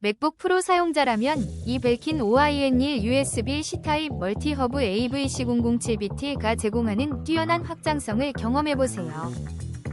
맥북 프로 사용자라면 이 벨킨 OIN1 USB C타입 멀티허브 AVC007BT가 제공하는 뛰어난 확장성을 경험해보세요.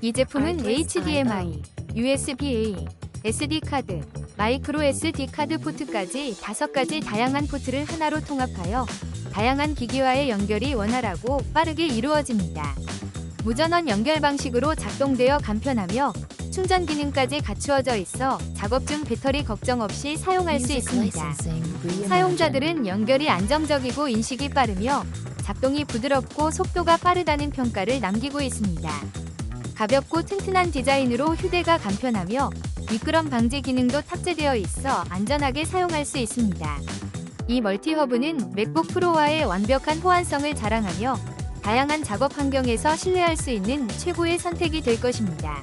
이 제품은 HDMI, USB-A, SD카드, 마이크로 SD 카드 포트까지 5가지 다양한 포트를 하나로 통합하여 다양한 기기와의 연결이 원활하고 빠르게 이루어집니다. 무전원 연결 방식으로 작동되어 간편하며 충전 기능까지 갖추어져 있어 작업 중 배터리 걱정 없이 사용할 수 있습니다. 사용자들은 연결이 안정적이고 인식이 빠르며 작동이 부드럽고 속도가 빠르다는 평가를 남기고 있습니다. 가볍고 튼튼한 디자인으로 휴대가 간편하며 미끄럼 방지 기능도 탑재되어 있어 안전하게 사용할 수 있습니다. 이 멀티허브는 맥북 프로와의 완벽한 호환성을 자랑하며 다양한 작업 환경에서 신뢰할 수 있는 최고의 선택이 될 것입니다.